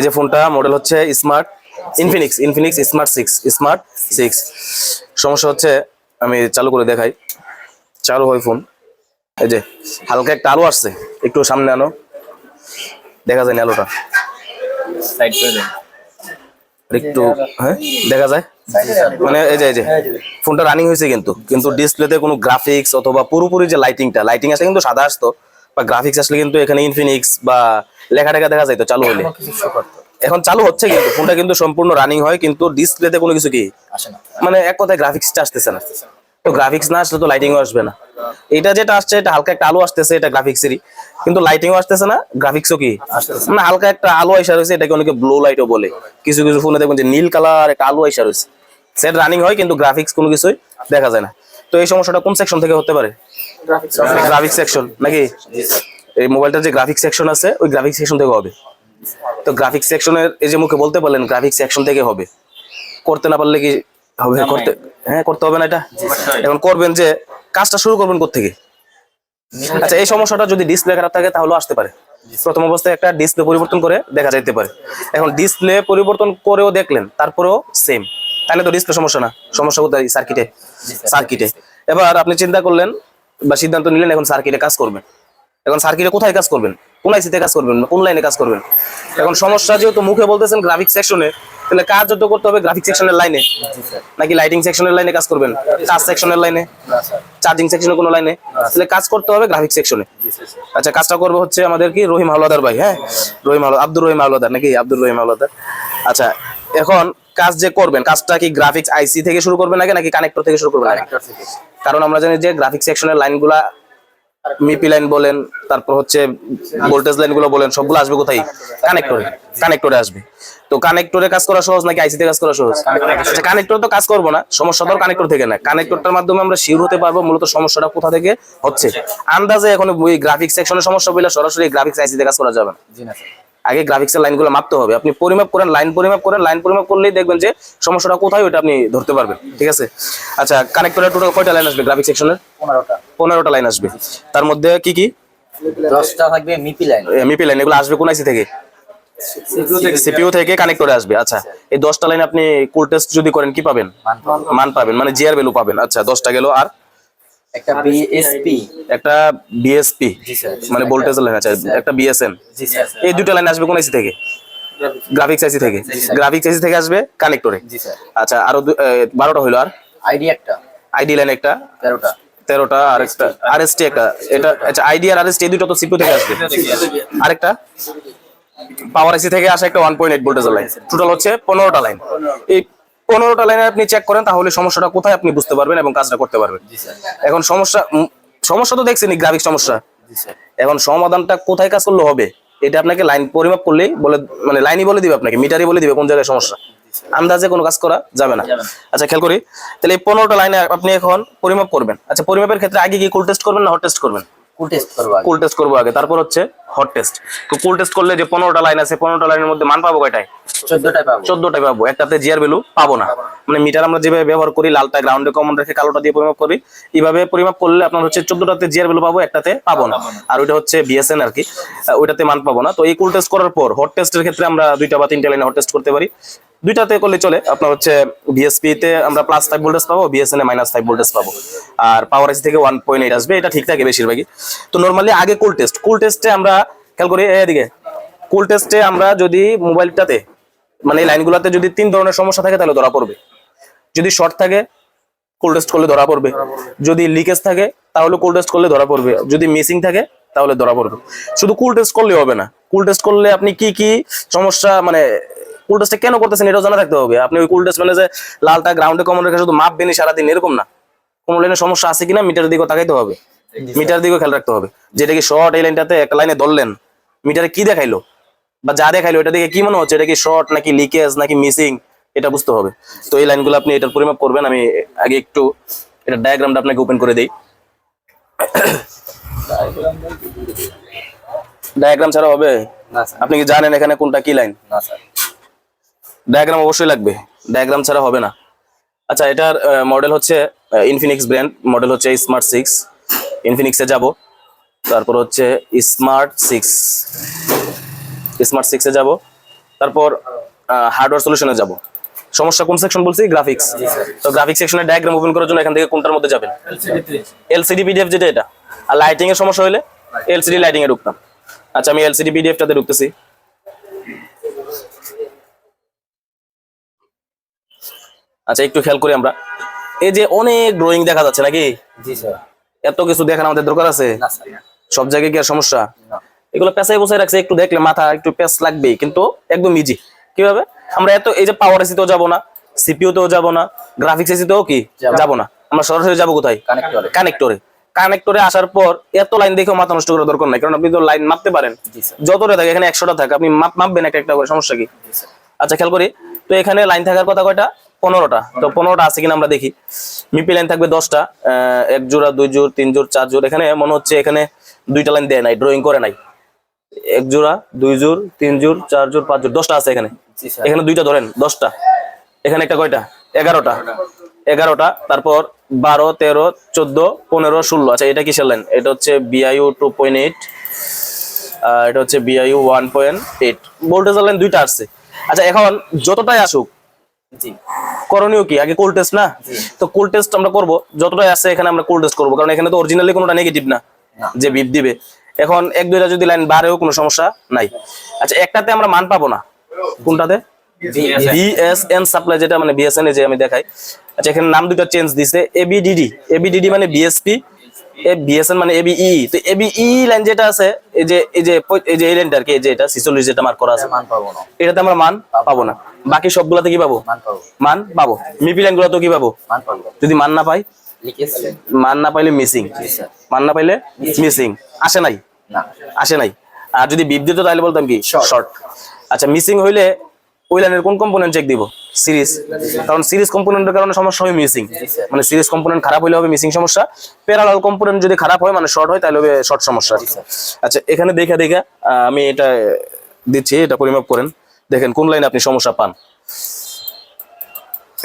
এই যে ফোনটা মডেল হচ্ছে smart Infinix Infinix smart six smart six সমস্যা হচ্ছে আমি চালু করে দেখাই। চালু হয় ফোন। এই যে হালকা একটা আলো আসছে। একটু সামনে আনো দেখা যায় না আলোটা। সাইড করে দেন। একটু হ্যাঁ দেখা যায়। মানে এই যে এই যে ফোনটা রানিং হয়েছে কিন্তু। কিন্তু ডিসপ্লেতে কোনো গ্রাফিক্স অথবা পুরোপুরি যে লাইটিংটা লাইটিং আসলে কিন্তু সাদা আসতো। বা গ্রাফিক্স আসলে কিন্তু এখানে ইনফিনিক্স বা লেখা টেখা দেখা যাইতো চালু হলে। এখন চালু হচ্ছে কিন্তু ফোনটা কিন্তু সম্পূর্ণ রানিং হয় কিন্তু ডিসপ্লেতে কোনো কিছু কি? আসে না। মানে এক কথায় গ্রাফিক্সটা আসতেছে না। তো গ্রাফিক্স না আসলে তো লাইটিংও আসবে না। এটা যেটা আসছে এটা হালকা একটা আলো আসতেছে এটা গ্রাফিক্সেরই কিন্তু লাইটিংও আসতেছে না গ্রাফিক্সও কি? মানে হালকা একটা আলো আইসা রয়েছে এটাকে অনেকে ব্লো লাইটও বলে। কিছু কিছু ফোনে দেখবেন যে নীল কালার একটা আলো আইসা রয়েছে। সেট রানিং হয় কিন্তু গ্রাফিক্স কোনো কিছুই দেখা যায় না। তো এই সমস্যাটা কোন সেকশন থেকে হতে পারে? গ্রাফিক্স সেকশন নাকি? এই মোবাইলটার যে গ্রাফিক্স সেকশন আছে ওই গ্রাফিক্স সেকশন থেকে হবে। তো গ্রাফিক্স সেকশনের এই যে মুখে বলতে পারলেন গ্রাফিক্স সেকশন থেকে হবে। করতে না পারলে কি হবে? করতে হ্যাঁ করতে হবে না এটা? এখন করবেন যে কাজটা শুরু করবেন থেকে আচ্ছা এই সমস্যাটা যদি ডিসপ্লে খারাপ থাকে তাহলেও আসতে পারে। প্রথম অবস্থায় একটা ডিসপ্লে পরিবর্তন করে দেখা যাইতে পারে। এখন ডিসপ্লে পরিবর্তন করেও দেখলেন তারপরেও সেম তাহলে তো ডিসপ্লে সমস্যা না। সমস্যা কোথায়? সার্কিটে সার্কিটে এবার আপনি চিন্তা করলেন বা সিদ্ধান্ত নিলেন এখন সার্কিটে কাজ করবেন। এখন সার্কিটে কোথায় কাজ করবেন? কোন আইসিতে কাজ করবেন? কোন লাইনে কাজ করবেন? এখন সমস্যা যেহেতু মুখে বলতেছেন গ্রাফিক সেকশনে তাহলে কাজ যত করতে হবে গ্রাফিক সেকশনের লাইনে নাকি লাইটিং সেকশনের লাইনে কাজ করবেন? টাচ সেকশনের লাইনে চার্জিং সেকশনের কোনো লাইনে তাহলে কাজ করতে হবে গ্রাফিক সেকশনে আচ্ছা কাজটা করবে হচ্ছে আমাদের কি রহিম হাওলাদার ভাই হ্যাঁ? রহিম আব্দুর রহিম হাওলাদার নাকি আব্দুর রহিম হাওলাদার আচ্ছা এখন কাজ যে করবেন কাজটা কি গ্রাফিক্স আইসি থেকে শুরু করবেন নাকি নাকি কানেক্টর থেকে শুরু করবেন কারণ আমরা জানি যে গ্রাফিক সেকশনের লাইনগুলা মিপি লাইন বলেন তারপর হচ্ছে ভোল্টেজ লাইনগুলো বলেন সবগুলো আসবে কোথায়? কানেক্টরে কানেক্টরে আসবে। তো কানেক্টরে কাজ করা সহজ নাকি আইসিতে কাজ করা সহজ? আচ্ছা কানেক্টর তো কাজ করব না সমস্যা তো কানেক্টর থেকে না। কানেক্টরটার মাধ্যমে আমরা শিওর হতে পারব মূলত সমস্যাটা কোথা থেকে হচ্ছে। আন্দাজে এখন ওই গ্রাফিক্স সেকশনের সমস্যা বলে সরাসরি গ্রাফিক্স আইসিতে কাজ করা যাবে না। জি না স্যার। আগে গ্রাফিক্সের লাইনগুলো মাপতে হবে। আপনি পরিমাপ করেন লাইন পরিমাপ করেন লাইন পরিমাপ করলেই দেখবেন যে সমস্যাটা কোথায় ওটা আপনি ধরতে পারবেন। ঠিক আছে? আচ্ছা কানেক্টরের টোটাল কয়টা লাইন আসবে গ্রাফিক্স সেকশনের পনেরোটা। পনেরোটা লাইন আসবে। তার মধ্যে কি কি? দশটা থাকবে মিপি লাইন মিপি লাইন এগুলো আসবে কোন আইসি থেকে? সিপিইউ থেকে। কানেক্টরে আসবে। আচ্ছা এই দশটা লাইন আপনি কুল টেস্ট যদি করেন কি পাবেন? মান পাবেন। মানে জিআর ভ্যালু পাবেন। আচ্ছা দশটা গেল আর একটা বিএসপি একটা বিএসপি জি স্যার মানে ভোল্টেজ লাইন আচ্ছা একটা বিএসএন জি স্যার এই দুটো লাইন আসবে কোন আইসি থেকে? গ্রাফিক্স আইসি থেকে। গ্রাফিক্স আইসি থেকে আসবে কানেক্টরে জি স্যার। আচ্ছা আরও বারোটা হইল আর? আইডি একটা। আইডি লাইন একটা। তেরোটা। তেরোটা আর একটা আরএসটি একটা। এটা আচ্ছা আইডি আর আরএসটি এই দুটো তো থেকে আসবে। আরেকটা? পাওয়ার আইসি থেকে আসা একটা ওয়ান পয়েন্ট এইট ভোল্টেজের লাইন টোটাল হচ্ছে পনেরোটা লাইন এই পনেরোটা লাইনে আপনি চেক করেন তাহলে সমস্যাটা কোথায় আপনি বুঝতে পারবেন এবং কাজটা করতে পারবেন। এখন সমস্যা সমস্যা তো দেখছেন গ্রাফিক সমস্যা। এখন সমাধানটা কোথায় কাজ করলে হবে এটা আপনাকে লাইন পরিমাপ করলেই বলে মানে লাইনই বলে দিবে আপনাকে মিটারই বলে দিবে কোন জায়গায় সমস্যা। আন্দাজে কোনো কাজ করা যাবে না। আচ্ছা খেয়াল করি তাহলে এই পনেরোটা লাইনে আপনি এখন পরিমাপ করবেন। আচ্ছা পরিমাপের ক্ষেত্রে আগে কি কুল টেস্ট করবেন না হট টেস্ট করবেন? কুল টেস্ট করব আগে। কুল টেস্ট করব আগে। তারপর হচ্ছে হট টেস্ট তো কুল টেস্ট করলে যে পনেরোটা লাইন আছে পনেরোটা লাইনের মধ্যে মান পাবো কয়টায়? চোদ্দটায় পাবো। চোদ্দটায় পাবো। একটাতে জিআর ভ্যালু পাবো না। মানে মিটার আমরা যেভাবে ব্যবহার করি লালটা গ্রাউন্ডে কমন রেখে কালোটা দিয়ে পরিমাপ করি এইভাবে পরিমাপ করলে আপনার হচ্ছে চোদ্দটাতে জিআর ভ্যালু পাবো একটাতে পাবো না। আর ওইটা হচ্ছে বিএসএন আর কি। ওইটাতে মান পাবো না। তো এই কুল টেস্ট করার পর হট টেস্টের ক্ষেত্রে আমরা দুইটা বা তিনটা লাইনে হট টেস্ট করতে পারি। দুইটাতে করলে চলে। আপনার হচ্ছে বিএসপি তে আমরা প্লাস ফাইভ ভোল্টেজ পাবো বিএসএন এ মাইনাস ফাইভ ভোল্টেজ পাবো। আর পাওয়ার আইসি থেকে ওয়ান পয়েন্ট এইট আসবে, এটা ঠিক থাকে বেশিরভাগই। তো নর্মালি আগে কুল টেস্ট কুল টেস্টে আমরা, খেয়াল করি এদিকে। কুল টেস্টে আমরা যদি মোবাইলটাতে মানে এই লাইনগুলোতে যদি তিন ধরনের সমস্যা থাকে, তাহলে ধরা পড়বে। যদি শর্ট থাকে কোল্ড টেস্ট করলে ধরা পড়বে। যদি লিকেজ থাকে, তাহলে কোল্ড টেস্ট করলে ধরা পড়বে। যদি মিসিং থাকে, তাহলে ধরা পড়বে। শুধু কুল টেস্ট করলে হবে না। কুল টেস্ট করলে আপনি কি কি সমস্যা মানে কুল কেন করতেছেন এটাও জানা থাকতে হবে। আপনি ওই কুল টেস্ট মানে যে লালটা গ্রাউন্ডে কমন রেখে শুধু মাপ বেনি সারাদিন এরকম না। কোন লাইনে সমস্যা আছে কিনা মিটারের দিকেও তাকাইতে হবে। মিটার দিকেও খেয়াল রাখতে হবে। যেটা কি শর্ট এই লাইনটাতে একটা লাইনে ধরলেন মিটারে কি দেখাইলো? বা যা দেখাইলো এটা দেখে কি মনে হচ্ছে? এটা কি শর্ট নাকি লিকেজ নাকি মিসিং এটা বুঝতে হবে। তো এই লাইনগুলো আপনি এটার পরিমাপ করবেন। আমি আগে একটু এটা ডায়াগ্রামটা আপনাকে ওপেন করে দেই। ডায়াগ্রাম ছাড়া হবে? আপনি কি জানেন এখানে কোনটা কি লাইন না স্যার ডায়াগ্রাম অবশ্যই লাগবে। ডায়াগ্রাম ছাড়া হবে না। আচ্ছা এটার মডেল হচ্ছে ইনফিনিক্স ব্র্যান্ড মডেল হচ্ছে স্মার্ট সিক্স ইনফিনিক্সে যাব। তারপর হচ্ছে স্মার্ট সিক্স স্মার্ট সিক্সে যাব। তারপর হার্ডওয়্যার সলিউশনে যাব। সমস্যা কোন সেকশন বলছি? গ্রাফিক্স তো গ্রাফিক্স সেকশনে ডায়াগ্রাম ওপেন করার জন্য এখান থেকে কোনটার মধ্যে যাবেন? এলসিডি পিডিএফ যেটা এটা। আর লাইটিং এর সমস্যা হলে এলসিডি লাইটিং এ ঢুকতাম। আচ্ছা আমি এলসিডি পিডিএফটাতে ঢুকতেছি। আচ্ছা একটু খেয়াল করি আমরা। এই যে অনেক ড্রয়িং দেখা যাচ্ছে নাকি? জি স্যার। এত কিছু দেখানো আমাদের দরকার আছে। সব জায়গায় কি আর সমস্যা? এগুলো পেঁচাই বসাই রাখছে একটু দেখলে মাথা একটু পেঁচ লাগবেই কিন্তু একদম ইজি কীভাবে? আমরা এত এই যে পাওয়ার এসিতেও যাব না সিপিইউ তেও যাব না গ্রাফিক্স এসিতেও কি? যাব। না। আমরা সরাসরি যাব কোথায়? কানেক্টরে কানেক্টরে কানেক্টরে আসার পর এত লাইন দেখেও মাথা নষ্ট করার দরকার নাই কারণ আপনি তো লাইন মাপতে পারেন। যতটা থাকে এখানে একশোটা থাকে আপনি মাপ মাপবেন একটা একটা করে সমস্যা কি? আচ্ছা খেয়াল করি। তো এখানে লাইন থাকার কথা কয়টা? পনেরোটা। তো পনেরোটা আছে কিনা আমরা দেখি। মিপি লাইন থাকবে দশটা এক জোড়া দুই জোর তিন জোর চার জোর এখানে মনে হচ্ছে এখানে দুইটা লাইন দেয় নাই ড্রয়িং করে নাই। এক জোড়া দুই জোর তিন জোর চার জোর পাঁচ জোর দশটা আছে এখানে। এখানে দুইটা ধরেন দশটা। এখানে একটা কয়টা? এগারোটা। এগারোটা তারপর বারো তেরো চোদ্দ পনেরো ষোলো। আচ্ছা এটা কিসের লাইন এটা হচ্ছে বিআইউ টু পয়েন্ট এইট আর এটা হচ্ছে বিআইউ ওয়ান পয়েন্ট এইট ভোল্টেজের লাইন দুইটা আসছে। আচ্ছা এখন যতটাই আসুক করণীয় কি? আগে কোল্ড টেস্ট না? তো কোল্ড টেস্ট আমরা করব। যতটাই আছে এখানে আমরা কোল্ড টেস্ট করব। কারণ এখানে তো অরিজিনালি কোনোটা নেগেটিভ না। যে বিপ দিবে। এখন এক দুইটা যদি লাইন বাড়েও কোনো সমস্যা নাই। আচ্ছা একটাতে আমরা মান পাবো না। কোনটাতে? বিএসএন সাপ্লাই যেটা মানে বিএসএন যে আমি দেখাই। আচ্ছা এখানে নাম দুটো চেঞ্জ দিছে। এবিডিডি এবিডিডি মানে বিএসপি এ বিএসএন মানে এবিই তো এবিই লাইন যেটা আছে এই যে এই যে এই যে এই লাইনটা আর কি এই যে এটা 46 যেটা মার্ক করা আছে। মান পাবো না। এটাতে আমরা মান পাবো না। বাকি সবগুলাতে কি পাবো? মান পাবো। মান পাবো। মিপি লাইনগুলো কি পাবো? মান পাবো। যদি মান না পাই? মান না পাইলে মিসিং মান না পাইলে মিসিং আসে নাই? না। আসে নাই। আর যদি বিপ দিত তাহলে বলতাম কি. শর্ট আচ্ছা মিসিং হইলে ওই লাইনের কোন কম্পোনেন্ট চেক দিব? সিরিজ কারণ সিরিজ কম্পোনেন্টের কারণে সমস্যা হয় মিসিং মানে সিরিজ কম্পোনেন্ট খারাপ হলে হবে মিসিং সমস্যা। প্যারালাল কম্পোনেন্ট যদি খারাপ হয় মানে শর্ট হয় তাহলে হবে শর্ট সমস্যা। আচ্ছা এখানে দেখে দেখে আমি এটা দিচ্ছি এটা পরিমাপ করেন। দেখেন কোন লাইনে আপনি সমস্যা পান?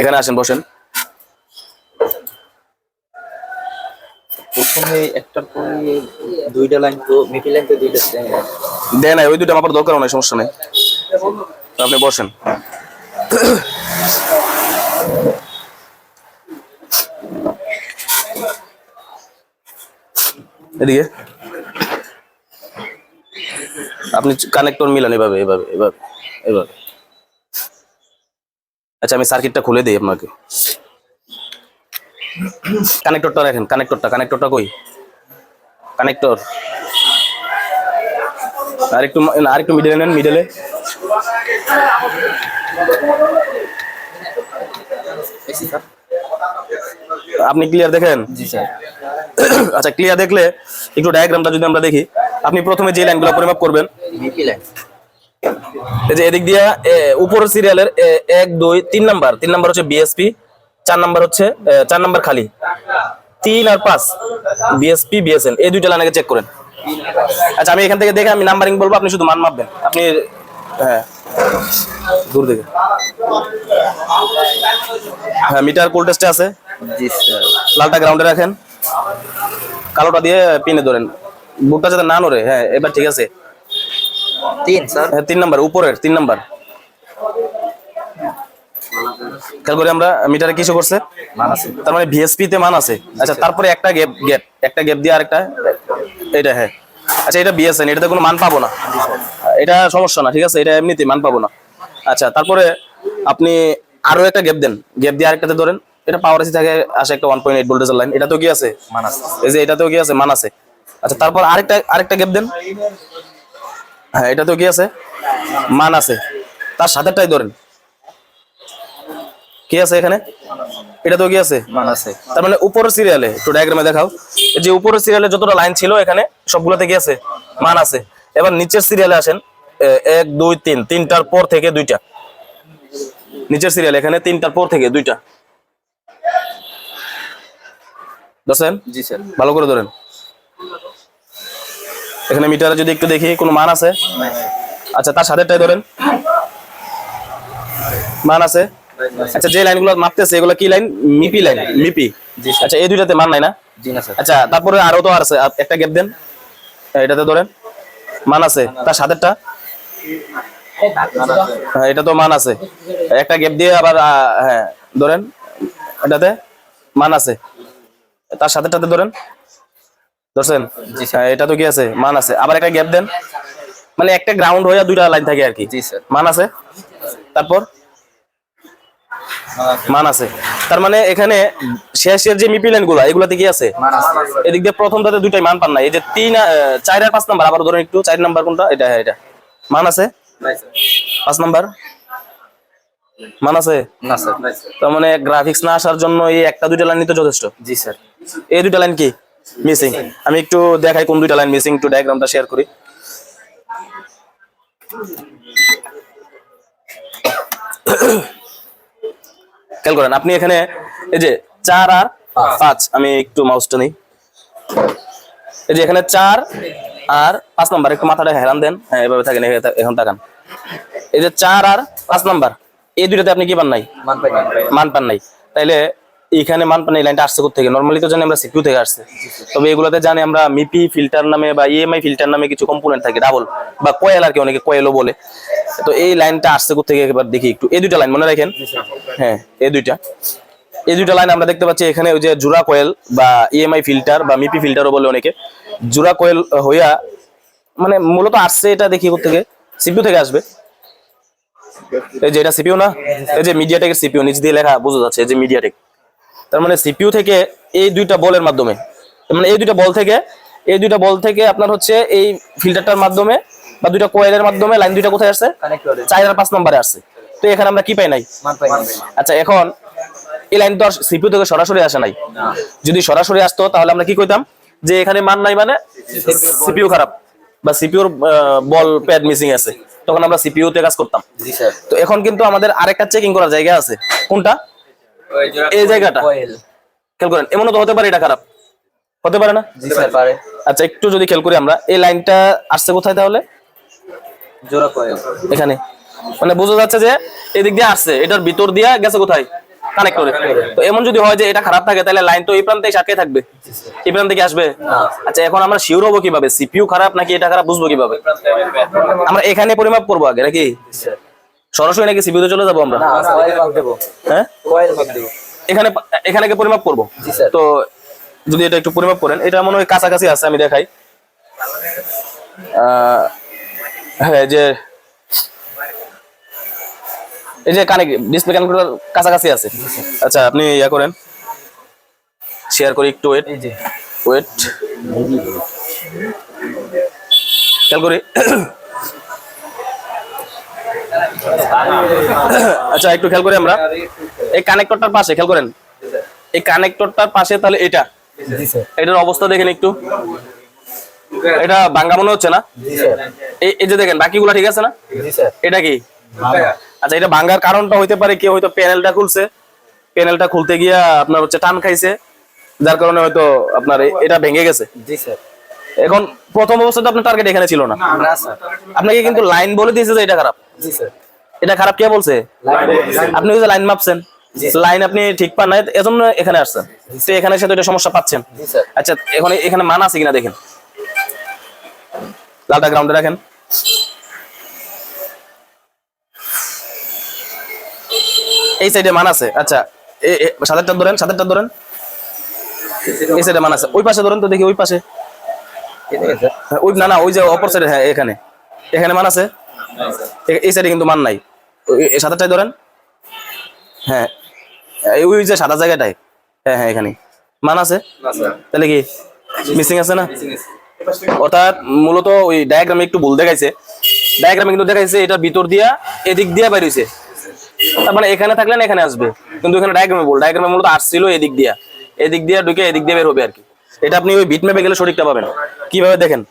এখানে আসেন বসেন। প্রথমে পরে দুইটা লাইন তো মিডল লাইন তো দুইটা same। দেয় নাই ওই দুটো আমার দরকার নাই সমস্যা নেই। আপনি বসেন। এদিকে। আপনি কানেক্টর মিলান এভাবে এভাবে এভাবে এভাবে। আচ্ছা আমি সার্কিটটা খুলে দিই আপনাকে। কানেক্টরটা রাখেন কানেক্টরটা কানেক্টরটা কই? কানেক্টর আরেকটু আরেকটু মিডলে নেন মিডলে আপনি ক্লিয়ার দেখেন? জি স্যার। আচ্ছা ক্লিয়ার দেখলে একটু ডায়াগ্রামটা যদি আমরা দেখি আপনি প্রথমে যে লাইনগুলো পরিমাপ করবেন এই যে এদিক দিয়ে উপরের সিরিয়ালের এক দুই তিন নাম্বার। তিন নাম্বার হচ্ছে বিএসপি চার নাম্বার হচ্ছে চার নাম্বার খালি। তিন আর পাঁচ বিএসপি বিএসএন এই দুইটা লাইন আগে চেক করেন। আচ্ছা আমি এখান থেকে দেখে আমি নাম্বারিং বলব আপনি শুধু মান মাপবেন। আপনি হ্যাঁ। দূর থেকে হ্যাঁ মিটার কোল্ড টেস্টে আছে। জি স্যার লালটা গ্রাউন্ডে রাখেন। কালোটা দিয়ে পিনে ধরেন। বুকটা যাতে না নড়ে হ্যাঁ এবার ঠিক আছে। তিন স্যার হ্যাঁ তিন নাম্বার উপরের তিন নাম্বার। খেয়াল করি আমরা মিটারে কিছু করছে? মান আছে। তার মানে ভিএসপি তে মান আছে। আচ্ছা তারপরে একটা গ্যাপ গ্যাপ একটা গ্যাপ দিয়ে আরেকটা। এটা হ্যাঁ। আচ্ছা এটা বিএসএন এটাতে কোনো মান পাবো না? এটা সমস্যা না ঠিক আছে? এটা এমনিতে মান পাবো না। আচ্ছা তারপরে আপনি আরও একটা গ্যাপ দেন। গ্যাপ দিয়ে আরেকটাতে ধরেন এটা পাওয়ার এসি থাকে আসে একটা ওয়ান পয়েন্ট এইট ভোল্টেজের লাইন এটা তো কি আছে? মান আছে। এই যে এটাতেও কি আছে? মান আছে। আচ্ছা তারপর আরেকটা আরেকটা গ্যাপ দেন। হ্যাঁ এটাতেও কি আছে? মান আছে। তার সাথেটাই ধরেন। কি আছে এখানে? এটাতেও কি আছে? মান আছে। তার মানে উপরের সিরিয়ালে একটু ডায়াগ্রামে দেখাও। যে উপরের সিরিয়ালে যতটা লাইন ছিল এখানে সবগুলোতে কি আছে? মান আছে। এবার নিচের সিরিয়ালে আসেন। এক দুই তিন। তিনটার পর থেকে দুইটা। নিচের সিরিয়াল এখানে তিনটার পর থেকে দুইটা। ধরছেন? জি স্যার। ভালো করে ধরেন। এখানে মিটারে যদি একটু দেখি কোনো মান আছে? আচ্ছা তার সাথেটাই ধরেন। মান আছে? আচ্ছা যে লাইনগুলো মাপতেছে এগুলো কি লাইন? মিপি লাইন? মিপি। আচ্ছা এই দুইটাতে মান নাই না? জি না স্যার। আচ্ছা তারপরে আরও তো আছে একটা গ্যাপ দেন। হ্যাঁ, এটাতে ধরেন। মান আছে। তার সাথেরটা হ্যাঁ এটা তো মান আছে। একটা গ্যাপ দিয়ে আবার হ্যাঁ ধরেন এটাতে মান আছে। তার সাথে সাথে ধরেন। ধরছেন? হ্যাঁ এটা তো কি আছে? মান আছে। আবার একটা গ্যাপ দেন। মানে একটা গ্রাউন্ড হয়ে দুইটা লাইন থাকে আর কি। জি স্যার। মান আছে। তারপর? মান আছে। তার মানে এখানে শেষের যে মিপি লাইনগুলা এগুলাতে কি আছে? এদিক দিয়ে প্রথম তাতে দুইটাই মান পান না এই যে তিন চার আর পাঁচ নাম্বার আবার ধরেন একটু চার নাম্বার কোনটা? এটা হ্যাঁ এটা। মান আছে? পাঁচ নাম্বার? মান আছে? না স্যার তার মানে গ্রাফিক্স না আসার জন্য এই একটা দুইটা লাইন তো যথেষ্ট? জি স্যার। এই দুইটা লাইন কি? মিসিং আমি একটু দেখাই কোন দুইটা লাইন মিসিং একটু ডায়াগ্রামটা শেয়ার করি। খেয়াল করেন আপনি এখানে এই যে চার আর পাঁচ। আমি একটু মাউসটা নেই। এই যে এখানে চার আর পাঁচ নাম্বার একটু মাথাটা হেরান দেন। হ্যাঁ এভাবে থাকেন এখন তাকান। এই যে চার আর পাঁচ নাম্বার এই দুইটাতে আপনি কি পান নাই। মান পান নাই। তাইলে এখানে মান পান লাইনটা আসছে থেকে নর্মালি তো জানি আমরা সিকিউ থেকে আসছে। তবে এগুলোতে জানি আমরা মিপি ফিল্টার নামে বা ইএমআই ফিল্টার নামে কিছু কম্পোনেন্ট থাকে ডাবল বা কয়েল আর কি অনেকে কয়েলও বলে। তো এই লাইনটা আসছে থেকে এবার দেখি একটু। এই দুইটা লাইন মনে রাখেন? হ্যাঁ এই দুইটা। এই দুইটা লাইন আমরা দেখতে পাচ্ছি এখানে ওই যে জুরা কয়েল বা ইএমআই ফিল্টার বা মিপি ফিল্টারও বলে অনেকে। জুরা কয়েল হইয়া মানে মূলত আসছে এটা দেখি থেকে সিপিউ থেকে আসবে। এই যে এটা সিপিউ না? এই যে মিডিয়াটেকের সিপিউ নিচ দিয়ে লেখা, বোঝা যাচ্ছে এই যে মিডিয়াটেক তার মানে সিপিইউ থেকে এই দুইটা বলের মাধ্যমে। মানে এই দুইটা বল থেকে এই দুইটা বল থেকে আপনার হচ্ছে এই ফিল্টারটার মাধ্যমে বা দুইটা কোয়েলের মাধ্যমে লাইন দুইটা কোথায় আসছে? চার আর পাঁচ নম্বরে আসছে। তো এখানে আমরা কি পাই নাই? আচ্ছা এখন এই লাইন তো আর সিপিইউ থেকে সরাসরি আসে নাই। যদি সরাসরি আসতো তাহলে আমরা কি কইতাম? যে এখানে মান নাই মানে সিপিউ খারাপ বা সিপিইউর বল প্যাড মিসিং আছে। তখন আমরা সিপিইউ তে কাজ করতাম। জি স্যার। তো এখন কিন্তু আমাদের আরেকটা চেকিং করার জায়গা আছে। কোনটা? এই জায়গাটা? খেয়াল করেন এমনও তো হতে পারে এটা খারাপ। হতে পারে না? জি স্যার পারে। আচ্ছা একটু যদি খেয়াল করি আমরা এই লাইনটা আসছে কোথায় তাহলে? জোড়া কয়েল। এখানে। মানে বোঝা যাচ্ছে যে এদিক দিয়ে আসছে এটার ভিতর দিয়ে গেছে কোথায়? কানেক্ট করে। তো এমন যদি হয় যে এটা খারাপ থাকে তাহলে লাইন তো এই প্রান্তে আটকে থাকবে। এই প্রান্ত থেকে আসবে? আচ্ছা এখন আমরা শিওর হব কীভাবে? সিপিইউ খারাপ নাকি এটা খারাপ বুঝব কীভাবে? আমরা এখানে পরিমাপ করব আগে নাকি? সরাসরি নাকি সিপিইউ তে চলে যাব আমরা? হ্যাঁ? এখানে এখানে আগে পরিমাপ করব? তো যদি এটা একটু পরিমাপ করেন এটা মনে হয় কাছাকাছি আছে আমি দেখাই। হ্যাঁ যে এই যে কানেক্ট ডিসপ্লে কাছাকাছি আছে। আচ্ছা আপনি ইয়া করেন। শেয়ার করি একটু ওয়েট ওয়েট খেয়াল করি। আচ্ছা একটু খেয়াল করি আমরা। এই কানেক্টরটার পাশে, খেয়াল করেন। এই কানেক্টরটার পাশে তাহলে এটা? এটার অবস্থা দেখেন একটু। এটা ভাঙ্গা মনে হচ্ছে না? এই যে দেখেন, বাকিগুলো ঠিক আছে না? এটা কি? আচ্ছা এটা ভাঙ্গার কারণটা হইতে পারে কেউ হয়তো প্যানেলটা খুলছে। প্যানেলটা খুলতে গিয়া আপনার হচ্ছে টান খাইছে। যার কারণে হয়তো আপনার এটা ভেঙে গেছে। জি স্যার এখন প্রথম অবস্থাতে আপনার টার্গেট এখানে ছিল না। আপনাকে কিন্তু লাইন বলে দিয়েছে যে এটা খারাপ। এটা খারাপ কে বলছে? আপনি যে লাইন মাপছেন। লাইন আপনি ঠিক পান না এজন্য এখানে আসছেন। তো এখানে সাথে এটা সমস্যা পাচ্ছেন। আচ্ছা এখন এখানে মান আছে কিনা দেখেন। লালটা গ্রাউন্ডে রাখেন। এই সাইডে মান আছে। আচ্ছা সাতেরটা ধরেন সাতেরটা ধরেন। এই সাইডে মান আছে। ওই পাশে ধরেন তো দেখি ওই পাশে ঠিক আছে স্যার হ্যাঁ, ওই না না, ওই যে অপর সাইডে হ্যাঁ এখানে। এখানে মান আছে? এই সাইডে কিন্তু মান নাই। সাদাটাই ধরেন। হ্যাঁ ওই যে সাদা জায়গাটায়। হ্যাঁ হ্যাঁ এখানে মান আছে? তাহলে কি মিসিং আছে না? অর্থাৎ মূলত ওই ডায়াগ্রামে একটু ভুল দেখাইছে। ডায়াগ্রামে কিন্তু দেখাইছে এটা ভিতর দিয়া, এদিক দিয়া বেরিয়েছে তার মানে এখানে থাকলে না এখানে আসবে। কিন্তু এখানে ডায়াগ্রামে ভুল। ডায়াগ্রামে মূলত আসছিল এদিক দিয়া। এদিক দিয়া ঢুকে এদিক দিয়ে বের হবে আর কি। এটা আপনি ওই বিট ম্যাপে গেলে সঠিকটা পাবেন। কীভাবে দেখেন?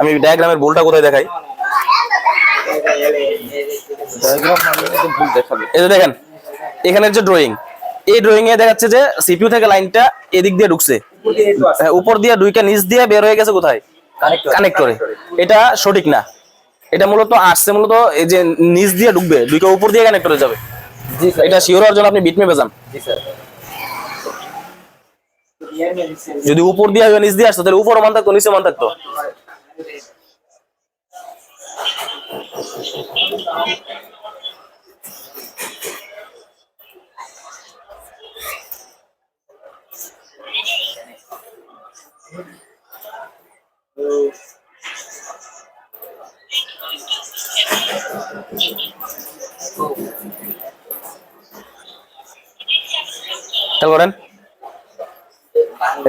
আমি ডায়াগ্রামের ভুলটা কোথায় দেখাই? এই দেখেন এখানের যে ড্রয়িং এই ড্রয়িং এ দেখাচ্ছে যে সিপিইউ থেকে লাইনটা এদিক দিয়ে ঢুকছে। হ্যাঁ, উপর দিয়ে দুইটা নিচ দিয়ে বের হয়ে গেছে কোথায়? কানেক্ট কানেক্ট করে এটা সঠিক না। এটা মূলত আসছে মূলত এই যে নিচ দিয়ে ঢুকবে দুইটা উপর দিয়ে কানেক্ট করে যাবে। জি স্যার এটা শিওর হওয়ার জন্য আপনি বিট মেপে যান। জি স্যার যদি উপর দিয়ে নিচ দিয়ে আসতো তাহলে উপর মান থাকতো নিচে মান থাকতো।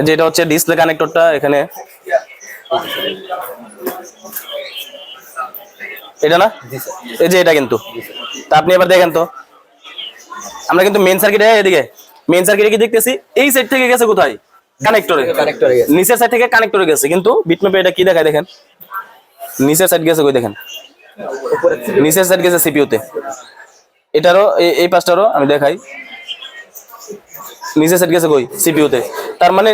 এই যে এটা হচ্ছে ডিসপ্লে কানেক্টরটা এখানে। এটা না? এই যে এটা কিন্তু। তা আপনি এবার দেখেন তো। আমরা কিন্তু মেন সার্কিটে এদিকে। মেন সার্কিটে কি দেখতেছি? এই সাইড থেকে গেছে কোথায়? কানেক্টরে নিচের সাইড থেকে কানেক্টরে গেছে। কিন্তু বিটম্যাপে এটা কি দেখায় দেখেন? নিচের সাইড গেছে কই দেখেন? উপরে নিচের সাইড গেছে সিপিইউতে এটারও এই- এই পাঁচটারও আমি দেখাই। নিচের সাইড গেছে কই? সিপিইউতে তার মানে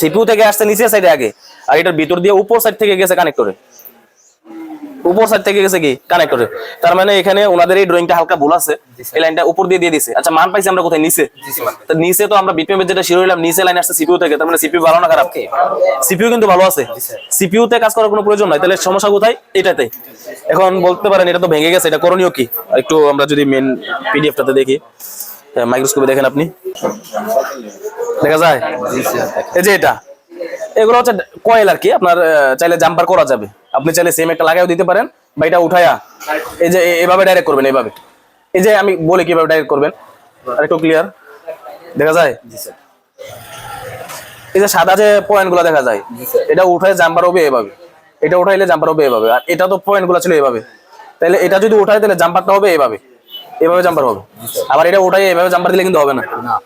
সিপিইউ থেকে আসছে নিচের সাইডে আগে আর এটার ভিতর দিয়ে উপর সাইড থেকে গেছে কানেক্টরে উপর সাইড থেকে গেছে কি? কানেক্টরে তার মানে এখানে ওনাদের এই ড্রয়িংটা হালকা ভুল আছে। এই লাইনটা উপর দিয়ে দিয়ে দিছে। আচ্ছা মান পাইছি আমরা কোথায়? নিচে। তো নিচে তো আমরা বিটম্যাপের যেটা শিরো হইলাম নিচে লাইন আসছে সিপিইউ থেকে। তার মানে সিপিইউ ভালো না খারাপ? সিপিইউ কিন্তু ভালো আছে। সিপিইউ তে কাজ করার কোনো প্রয়োজন নাই। তাহলে সমস্যা কোথায়? এটাতে। এখন বলতে পারেন এটা তো ভেঙে গেছে এটা করণীয় কি? একটু আমরা যদি মেন পিডিএফটাতে দেখি। মাইক্রোস্কোপে দেখেন আপনি। দেখা যায়? এই যে এটা। এগুলো হচ্ছে কয়েল আর কি আপনার চাইলে জাম্পার করা যাবে। আপনি চাইলে সেম একটা লাগাইও দিতে পারেন বা এটা উঠায়া এই যে এভাবে ডাইরেক্ট করবেন এইভাবে। এই যে আমি বলি কীভাবে ডাইরেক্ট করবেন আর একটু ক্লিয়ার দেখা যায়? জি স্যার। এই যে সাদা যে পয়েন্টগুলো দেখা যায় এটা উঠায় জাম্পার হবে এভাবে। এটা উঠাইলে জাম্পার হবে এভাবে। আর এটা তো পয়েন্টগুলো ছিল এভাবে। তাহলে এটা যদি উঠায় তাহলে জাম্পারটা হবে এভাবে। এভাবে জাম্পার হবে। আবার এটা ওটাই এইভাবে জাম্পার দিলে কিন্তু হবে না।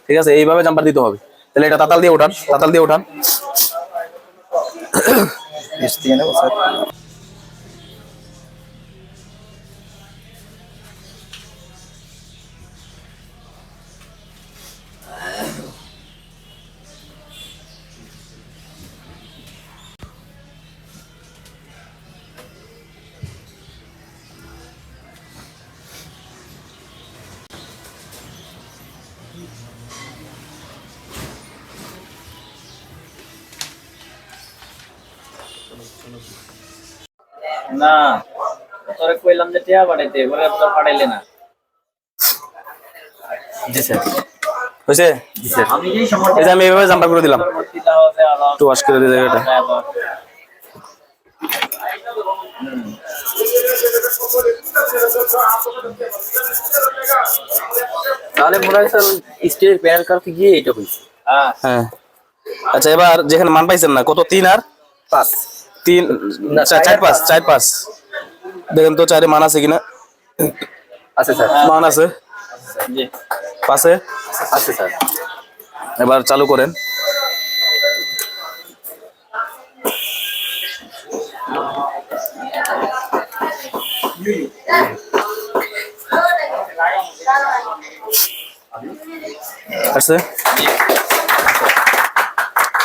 ঠিক আছে এইভাবে জাম্পার দিতে হবে। তাহলে এটা তাতাল দিয়ে ওঠান তাতাল দিয়ে উঠান না তোরে কইলাম যে টিয়া পাঠাইতে বলে তো পাঠাইলে না। জি স্যার। হয়েছে আমি যেই এই যে আমি এইভাবে জাম্পার করে দিলাম। পরবর্তীতে হবে আলাদা একটু ওয়াশ করে দিয়ে জায়গাটা। তাহলে মনে হয় স্যার স্টিলের প্যানেল কালকে গিয়ে এটা হয়েছে হ্যাঁ। হ্যাঁ। আচ্ছা এবার যেখানে মান পাইছেন না কত? তিন আর পাঁচ। তিন চার পাঁচ চার পাঁচ। দেখেন তো চারে মান আছে কিনা? আছে স্যার। মান আছে? পাশে আছে স্যার। এবার চালু করেন। আসছে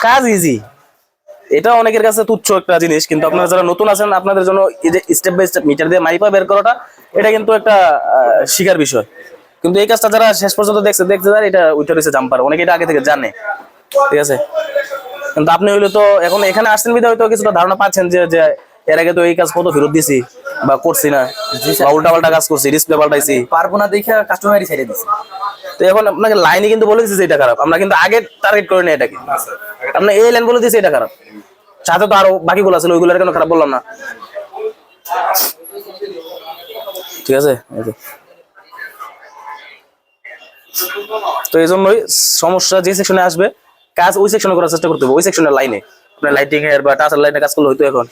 কাজ ইজি এটা অনেকের কাছে তুচ্ছ একটা জিনিস, কিন্তু আপনারা যারা নতুন আছেন, আপনাদের জন্য এই যে স্টেপ বাই স্টেপ মিটার দিয়ে মাইপা বের করাটা, এটা কিন্তু একটা শিকার বিষয়। কিন্তু এই কাজটা যারা শেষ পর্যন্ত দেখছে দেখছে যারা, এটা উঠে রয়েছে জাম্পার অনেকে এটা আগে থেকে জানে। ঠিক আছে? কিন্তু আপনি হইলে তো এখন এখানে আসছেন বিধায় হয়তো কিছুটা ধারণা পাচ্ছেন যে এর আগে তো এই কাজ কত ফেরত দিছি বা করছি না উল্টা পাল্টা কাজ করছি ডিসপ্লে পাল্টাইছি পারব না দেখে কাস্টমারই ছেড়ে দিচ্ছে তো এখন আপনাকে লাইনে কিন্তু বলে দিচ্ছে এটা খারাপ। আমরা কিন্তু আগে টার্গেট করে নিই এটাকে। আপনার এই লাইন বলে দিচ্ছে এটা খারাপ। সাথে তো আরও বাকিগুলো আছে ওইগুলোর কেন খারাপ বললাম না? ঠিক আছে তো এই জন্যই সমস্যা যে সেকশনে আসবে কাজ ওই সেকশনে করার চেষ্টা করতে হবে ওই সেকশনের লাইনে আপনার লাইটিং এর বা টাচার লাইনে কাজ করলে হয়তো এখন।